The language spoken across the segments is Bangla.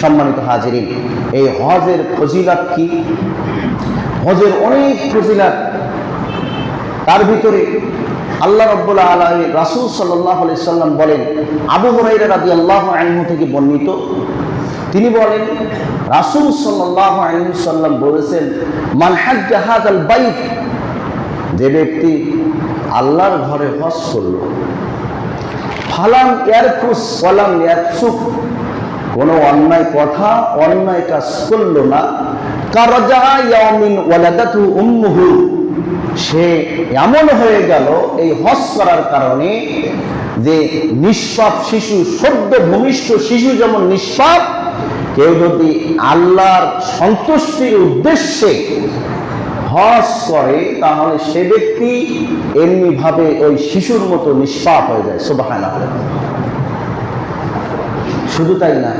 সম্মানিত হাজিরিন, এই হজের ফজিলাত কি? হজের অনেক ফজিলাত। তার ভিতরে আল্লাহ রব্বুল্লাহ আলমী রাসুল সাল্লাহ আলি সাল্লাম বলেন, আবু হরাইরা রাদি আল্লাহ আইনু থেকে বর্ণিত। তিনি বলেন, রাসুল সাল্লাহ আইনু সাল্লাম বলেছেন মানহাজ জাহাজ আল বাইত যে ব্যক্তি আল্লাহর ঘরে হজ করল। ফালাম ইয়ারফুস, ওয়ালাম ইয়ারফুক। কোনো অন্যায় কথা, অন্যায় কাজ করল না। সে এমন হয়ে গেল এই হজ করার কারণে যে নিষ্পাপ শিশু, সদ্য ভূমিষ্ঠ শিশু যেমন নিষ্পাপ কেউ যদি আল্লাহর সন্তুষ্টির উদ্দেশ্যে হজ করে, তাহলে সে ব্যক্তি এমনি ভাবে ওই শিশুর মতো নিষ্পাপ হয়ে যায়। সুবাহানা শুধু তাই না,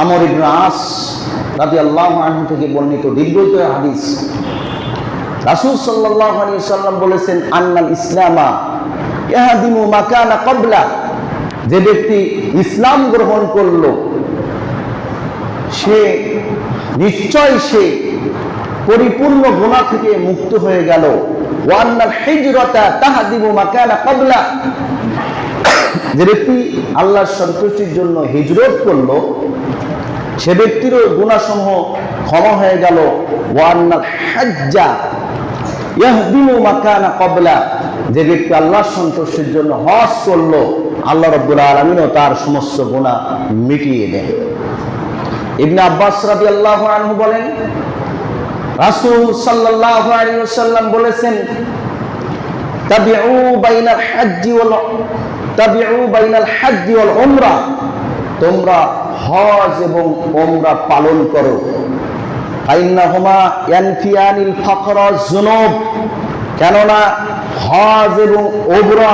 আমর ইবনে আস রাদি আল্লাহ আনহু থেকে বর্ণিত দীর্ঘত হাদিস। রাসূল সাল্লাল্লাহু আলাইহি সাল্লাম বলেছেন, আন্নাল ইসলামা ইয়াহদিমু মাকানা ক্বাবলা। যে ব্যক্তি ইসলাম গ্রহণ করল, সে নিশ্চয় সে পরিপূর্ণ গুণা থেকে মুক্ত হয়ে গেল। ওয়ান্নাল হিজরতা তাহাদিমু মাকানা ক্বাবলা। যে ব্যক্তি আল্লাহর সন্তুষ্টির জন্য হিজরত করল, সে ব্যক্তিরও গুণাসমূহ ক্ষমা হয়ে গেল। যে ব্যক্তি আল্লাহর সন্তুষ্টির জন্য হজ করল, আল্লাহ রাব্বুল আলামিনও তার সমস্ত গুনাহ মিটিয়ে দেন। ইবনে আব্বাস রাদিয়াল্লাহু আনহু বলেন, রাসূল সাল্লাল্লাহু আলাইহি ওয়াসাল্লাম বলেছেন উমরা। তোমরা হজ এবং ওমরা পালন করো। কেননা হজ এবং ওমরা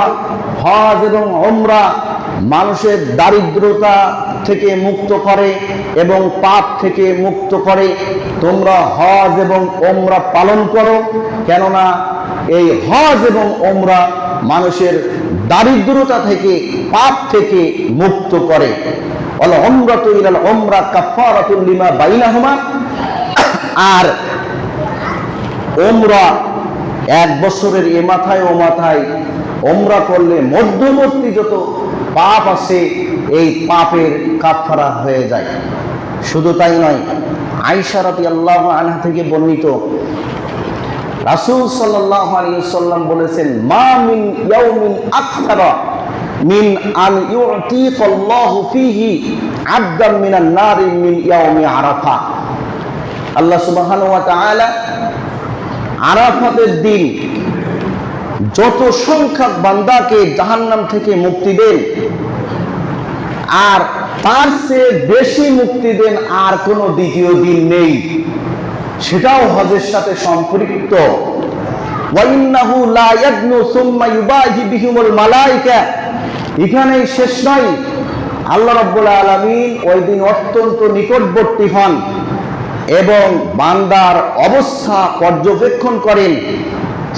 হজ এবং ওমরা মানুষের দারিদ্রতা থেকে মুক্ত করে এবং পাপ থেকে মুক্ত করে। তোমরা হজ এবং ওমরা পালন করো। কেননা এই হজ এবং ওমরা মানুষের দারিদ্রতা থেকে, পাপ থেকে মুক্ত করে। আর ওমরা এক বছরের এ মাথায় ও মাথায় ওমরা করলে মধ্যবর্তী যত পাপ আছে, এই পাপের কাফারা হয়ে যায়। শুধু তাই নয় আইসা রাতি আল্লাহ আনহা থেকে বর্ণিত রাসূল সাল্লাম বলেছেন, মা মিন ইয়াউমিন মিন আন আরাফাতের দিন যত সংখ্যক বান্দাকে থেকে মুক্তি দেন, আর তার চেয়ে বেশি মুক্তি দেন আর কোনো দ্বিতীয় দিন নেই। সেটাও হজের সাথে সম্পৃক্ত। এখানেই শেষ নয়। আল্লাহ রাব্বুল আলামিন ওই দিন অত্যন্ত নিকটবর্তী হন এবং বান্দার অবস্থা পর্যবেক্ষণ করেন।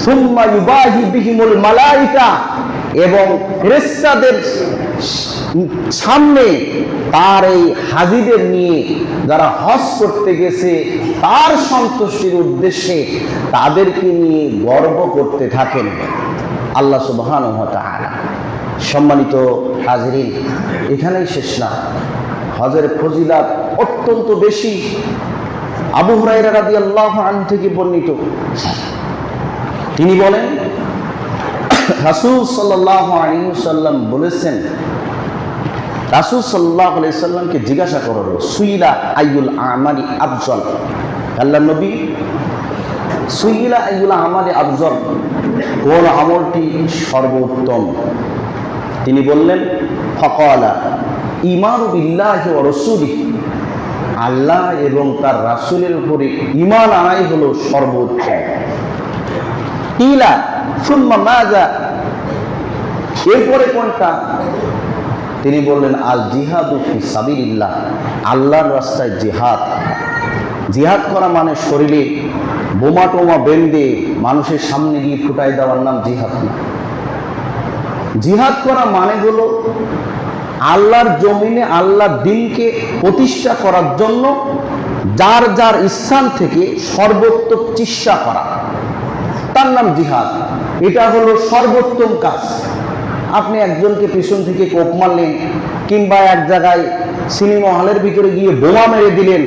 সুম্মা ইউবাহি বিহিমুল মালাইকা এবং ফেরেশতাদের সামনে তার এই হাজিদের নিয়ে যারা হজ করতে গেছে, তার সন্তুষ্টির উদ্দেশ্যে তাদেরকে নিয়ে গর্ব করতে থাকেন আল্লাহ সুবহান সম্মানিত হাজরিন, এখানেই শেষ না। হজের ফজিলাত অত্যন্ত বেশি। আবু হুরাইরা রাদিয়াল্লাহু আনহু থেকে বর্ণিত। তিনি বলেন, রাসূল সাল্লাল্লাহু আলাইহি সাল্লাম বলেছেন রাসূল আলাইহি সাল্লামকে জিজ্ঞাসা করা হলো সুইলা আইউল আমারি আফজল? আল্লাহ নবী, সুইলা আইয়ুল আমালি আফজল? কোন আমলটি সর্বোত্তম? তিনি বললেন, ফকালা ইমানু বিল্লাহি ওয়া রাসূলিহি। আল্লাহ এবং তার রাসূলের উপরে ইমান আনাই হলো সর্বোচ্চ। ইলা, সুম্মা মাজা এরপরে কোনটা? তিনি বললেন, আল জিহাদু ফি সাবিলিল্লাহ, আল্লাহর রাস্তায় জিহাদ। জিহাদ করা মানে শরীরে বোমা টোমা বেঁধে মানুষের সামনে গিয়ে ফুটাই দেওয়ার নাম জিহাদ না। জিহাদ করা মানে হলো আল্লাহর জমিনে আল্লাহর দিনকে প্রতিষ্ঠা করার জন্য যার যার স্থান থেকে সর্বোত্তম চেষ্টা করা। তার নাম জিহাদ। এটা হলো সর্বোত্তম কাজ। আপনি একজনকে পিছন থেকে কোপ মারলেন কিংবা এক জায়গায় সিনেমা হলের ভিতরে গিয়ে বোমা মেরে দিলেন,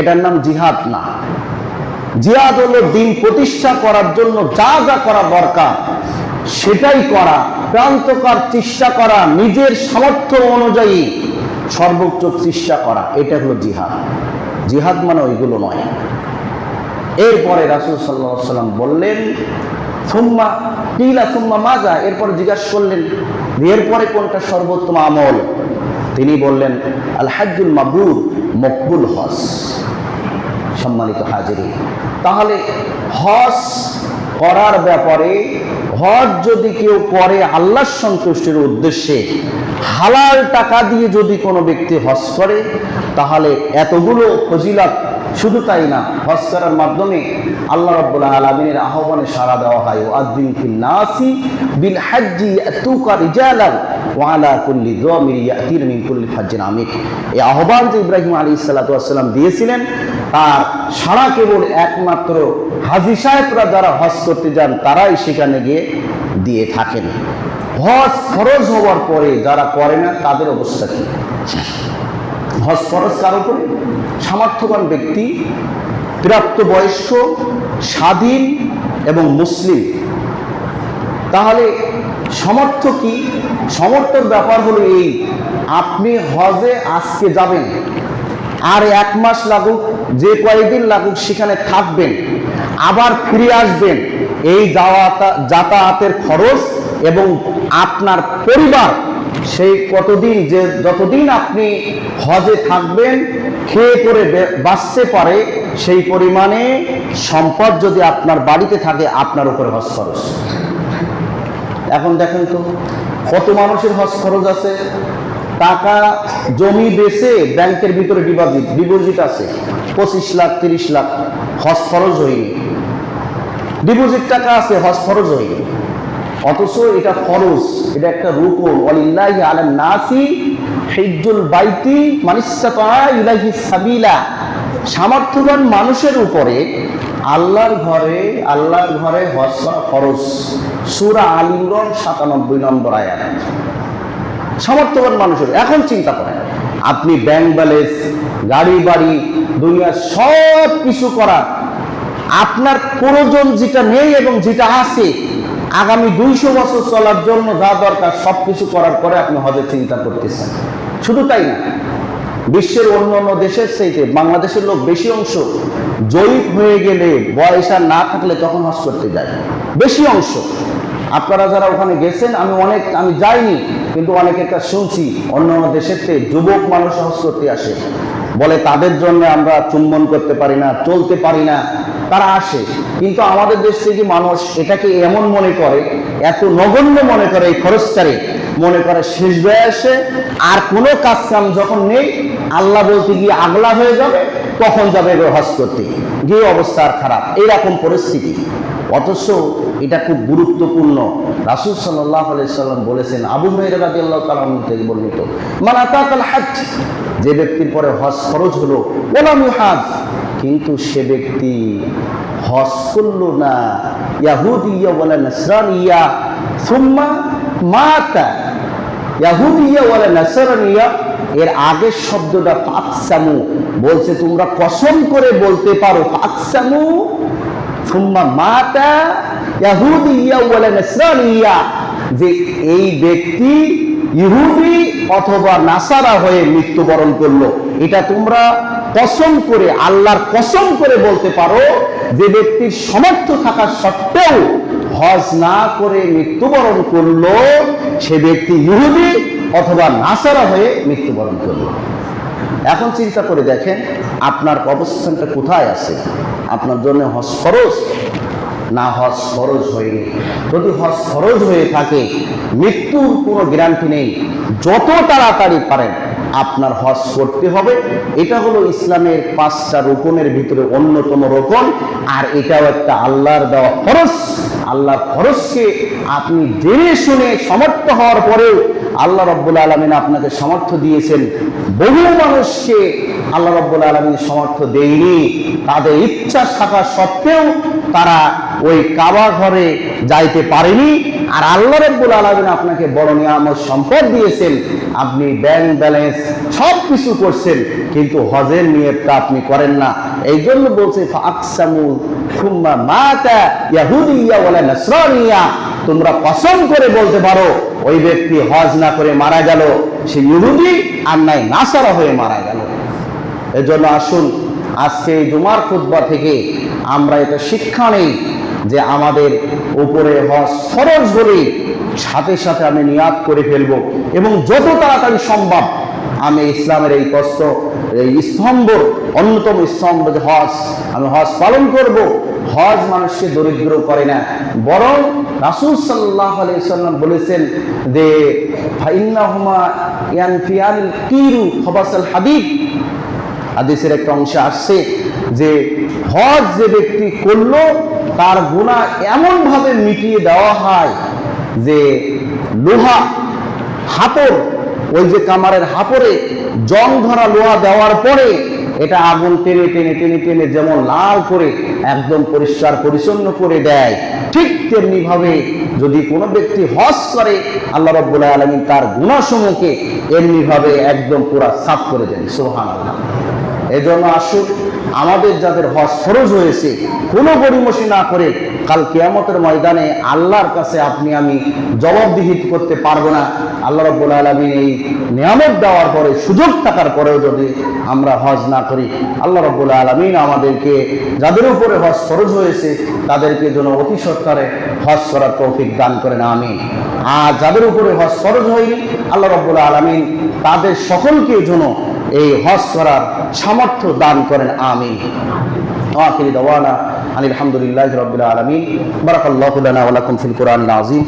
এটার নাম জিহাদ না। জিহাদ হলো দিন প্রতিষ্ঠা করার জন্য যা যা করা দরকার, সেটাই করা, প্রান্তকার চেষ্টা করা, নিজের সামর্থ্য অনুযায়ী সর্বোচ্চ চেষ্টা করা, এটা হলো জিহাদ। জিহাদ মানে ওইগুলো নয়। এরপরে রাসুল সাল্লাহ সাল্লাম বললেন সুম্মা, কিলা সুম্মা মাজা? এরপরে জিজ্ঞাসা করলেন, এরপরে কোনটা সর্বোত্তম আমল? তিনি বললেন, আল হাজুল মাবরুর মকবুল হজ। সম্মানিত হাজিরি। তাহলে হজ করার ব্যাপারে, হজ যদি কেউ করে আল্লাহর সন্তুষ্টির উদ্দেশ্যে, হালাল টাকা দিয়ে যদি কোনো ব্যক্তি হজ করে, তাহলে এতগুলো ফজিলত শুধু তাই না হজ মাধ্যমে আল্লাহ রাব্বুল আলামিনের আহ্বানে সাড়া দেওয়া হয় ও আদিন ফিল নাসি বিল হাজ্জি ইয়াতুকা রিজালান ওয়া আলা কুল্লি ইয়াতির মিন কুল্লি আমিক এই আহ্বান যে ইব্রাহিম ওয়াস দিয়েছিলেন, তার সারা কেবল একমাত্র হাজি সাহেবরা যারা হজ করতে যান, তারাই সেখানে গিয়ে দিয়ে থাকেন। হজ ফরজ হওয়ার পরে যারা করে না, তাদের অবস্থা কি? হজ ফরজ কার উপরে? সামর্থ্যবান ব্যক্তি, প্রাপ্তবয়স্ক, স্বাধীন এবং মুসলিম। তাহলে সমর্থ কি? সমর্থর ব্যাপার হলো এই, আপনি হজে আজকে যাবেন, আর এক মাস লাগুক, যে কয়েকদিন লাগুক সেখানে থাকবেন, আবার ফিরে আসবেন। এই যাওয়া যাতায়াতের খরচ এবং আপনার পরিবার সেই কতদিন যে যতদিন আপনি হজে থাকবেন, খেয়ে পরে বাঁচতে পারে, সেই পরিমাণে সম্পদ যদি আপনার বাড়িতে থাকে, আপনার উপরে হজ খরচ। এখন দেখেন তো, কত মানুষের হজ খরচ আছে? টাকা জমি বেচে ব্যাংকের ভিতরে ডিপোজিট ডিপোজিট আছে। পঁচিশ লাখ, তিরিশ লাখ হজ খরচ হয়নি। ডিপোজিট টাকা আছে, হজ খরচ হয়নি। অথচ এটা ফরজ, এটা একটা রুকুন। ওয়ালিল্লাহি আলান নাসি হিজ্জুল বাইতি মানিস্তাতা ইলাহি সাবিলা। সামর্থ্যবান মানুষের উপরে আল্লাহর ঘরে আল্লাহর ঘরে হজ ফরজ। সূরা আল ইমরান 97 নম্বর আয়াত। সামর্থ্যবান মানুষের, এখন চিন্তা করেন, আপনি ব্যাংক ব্যালেন্স গাড়ি বাড়ি, দুনিয়ার সব কিছু করা আপনার প্রয়োজন যেটা নেই এবং যেটা আছে আগামী দুইশো বছর চলার জন্য যা দরকার সব কিছু করার পরে আপনি হজের চিন্তা করতেছেন। শুধু তাই না, বিশ্বের অন্য অন্য দেশের চাইতে বাংলাদেশের লোক বেশি অংশ জয়ীফ হয়ে গেলে বয়স আর না থাকলে তখন হজ করতে যায়। বেশি অংশ। আপনারা যারা ওখানে গেছেন, আমি অনেক, আমি যাইনি, কিন্তু অনেকের কাছে শুনছি, অন্য অন্য দেশের থেকে যুবক মানুষ হজ করতে আসে। বলে তাদের জন্য আমরা চুম্বন করতে পারি না, চলতে পারি না। তারা আসে। কিন্তু আমাদের দেশ থেকে মানুষ এটাকে এমন মনে করে, এত নগণ্য মনে করে এই খরচটারে, মনে করে শেষ বয়সে আর কোনো কাজ কাম যখন নেই, আল্লাহ বলতে গিয়ে আগলা হয়ে যাবে, তখন যাবে হজ করতে গিয়ে অবস্থা আর খারাপ, এইরকম পরিস্থিতি। অথচ এটা খুব গুরুত্বপূর্ণ। রাসুল সাল্লাহ সাল্লাম বলেছেন, আবু মেহরা রাজি আল্লাহ তালাম থেকে বর্ণিত মানে তাকাল হাজ যে ব্যক্তির পরে হজ খরচ হলো, ওলাম হাজ কিন্তু সে ব্যক্তি হজ করল না। ইয়াহুদিয়া বলে নাসরানিয়া, সুম্মা মাতা। ইয়াহুদিয়া বলে এর আগের শব্দটা ফাকসামু। বলছে, তোমরা কসম করে বলতে পারো, ফাকসামু। সুম্মা মাতা, ইয়াহুদিয়া ওয়ালা নাসরানিয়া। যে এই ব্যক্তি ইহুদি অথবা নাসারা হয়ে মৃত্যুবরণ করল। এটা তোমরা কসম করে, আল্লাহর কসম করে বলতে পারো যে ব্যক্তির সমর্থ থাকা সত্ত্বেও হজ না করে মৃত্যুবরণ করল, সে ব্যক্তি ইহুদি অথবা নাসারা হয়ে মৃত্যুবরণ করল। এখন চিন্তা করে দেখেন, আপনার অবস্থানটা কোথায় আছে? আপনার জন্য হজ খরচ না হজ খরচ হয়নি। যদি হজ খরচ হয়ে থাকে, মৃত্যুর কোনো গ্যারান্টি নেই। যত তাড়াতাড়ি পারেন, আপনার হজ করতে হবে। এটা হলো ইসলামের পাঁচটা রোপণের ভিতরে অন্যতম রোপণ। আর এটাও একটা আল্লাহর দেওয়া খরচ আল্লাহর খরচকে আপনি জেনে শুনে সমর্থ হওয়ার পরেও আল্লাহ রব্বুল আলমিন আপনাকে সামর্থ্য দিয়েছেন। বহু মানুষকে আল্লাহ রব্বুল আলমিন সামর্থ্য দেয়নি। তাদের ইচ্ছা থাকা সত্ত্বেও তারা ওই কাবা ঘরে যাইতে পারেনি। আর আল্লাহ রব্বুল আলমিন আপনাকে বড় নিয়ামত সম্পদ দিয়েছেন। আপনি ব্যাংক ব্যালেন্স সব কিছু করছেন, কিন্তু হজের নিয়তটা আপনি করেন না। এই জন্য বলছে আকসামু থুম্মা মাতা ইয়াহুদিয়া ওয়ালা নাসরানিয়া। তোমরা কসম করে বলতে পারো, ওই ব্যক্তি হজ না করে মারা গেল, সে ইহুদি আর নাই, নাসারা হয়ে মারা গেল। এজন্য আসুন আজকে এই জুমার খুতবা থেকে আমরা এটা শিক্ষা নেই যে আমাদের উপরে হজ ফরজ বলে সাথে সাথে আমি নিয়াদ করে ফেলব এবং যত তাড়াতাড়ি সম্ভব আমি ইসলামের এই কষ্ট, এই স্তম্ভ অন্যতম স্তম্ভ যে হজ। আমি হজ পালন করব। হজ মানুষকে দরিদ্র করে না। বরং রাসুল সাল্লাহ সাল্লাম বলেছেন যে, ফাইন্নাহুমা ইয়ানফিয়াল কিরু খবাসাল হাবিব একটা অংশে আসছে যে, হজ যে ব্যক্তি করল, তার গুণা এমনভাবে মিটিয়ে দেওয়া হয় যে, লোহা হাপড় ওই যে কামারের হাপড়ে জং ধরা লোহা দেওয়ার পরে এটা আগুন টেনে টেনে টেনে টেনে যেমন লাল করে, একদম পরিষ্কার পরিচ্ছন্ন করে দেয়, ঠিক তেমনি ভাবে যদি কোনো ব্যক্তি হজ করে, আল্লাহ রব্বুল আলমী তার গুণাসমূহকে এমনি ভাবে একদম পুরা সাফ করে দেন সোহান আল্লাহ এই জন্য আসুন আমাদের যাদের হজ ফরজ হয়েছে, কোনো গরিমসি না করে কাল কেয়ামতের ময়দানে আল্লাহর কাছে আপনি আমি জবাবদিহি করতে পারব না। আল্লাহ রব্বুল আলমিন এই নিয়ামত দেওয়ার পরে, সুযোগ থাকার পরেও যদি আমরা হজ না করি, আল্লাহ রব্বুল আলমিন আমাদেরকে যাদের উপরে হজ ফরজ হয়েছে, তাদেরকে যেন অতি সত্তরে হজ করার তৌফিক দান করেন আমি আর যাদের উপরে হজ ফরজ হয়নি, আল্লাহ রব্বুল আলমিন তাদের সকলকে যেন এই হজ করার সামর্থ্য দান করেন আমি আখির দাওয়ানা আলহামদুলিল্লাহ রবিল আলমিন। বারাকাল্লাহ ফিল কোরআন আযীম।